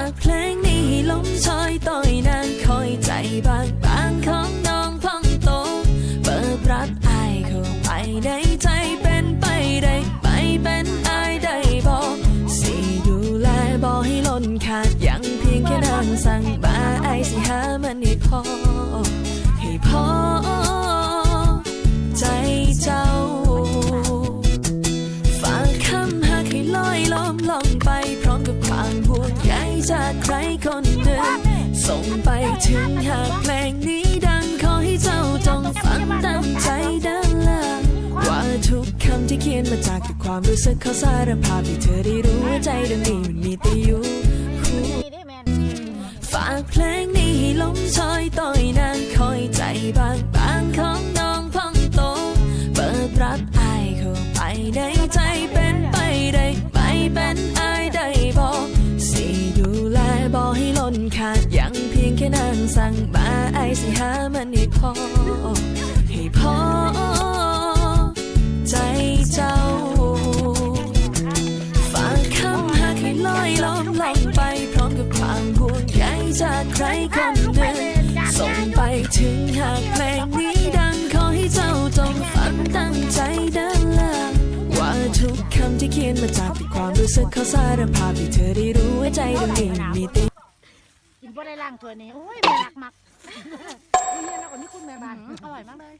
ากเพลงนี้ให้ลมชอยต่อยนางคอยใจบางบางของน้องพองโต เปิดรับอายเข้าไปในใจเป็นไปได้ไปเป็นอายได้บอกสิดูแลบอให้ล้นขาดยังเพียงแค่นางสั่งมากใครคนหนึ่ง ส่งไปถึงหากเพลงนี้ดังขอให้เจ้าจงฟังตามใจด้านล่างว่าทุกคำที่เขียนมาจากความรู้สึกเขาสารภาพให้เธอได้รู้ว่าใจเดิมนี้มันมีแต่อยู่ ขาดยังเพียงแค่นางสั่งมาไอสิหามันให้พอ ให้พอ ใจเจ้าฝากคำหากให้ลอยล้อมลองไปพร้อมกับความห่วงใยจากใครคนหนึ่งส่งไปถึงหากเพลงนี้ดังขอให้เจ้าจงฟังตั้งใจด้านล่างว่าทุกคำที่เขียนมาจากความรู้สึกเขาสารภาพให้เธอได้รู้ว่าใจดวงนี้มีติ บ่ได้ล่างถ้วยนี้โอ้ยแม่รักมักเนี่ยนะคนนี้คุณแม่บ้าน อร่อยมากเลย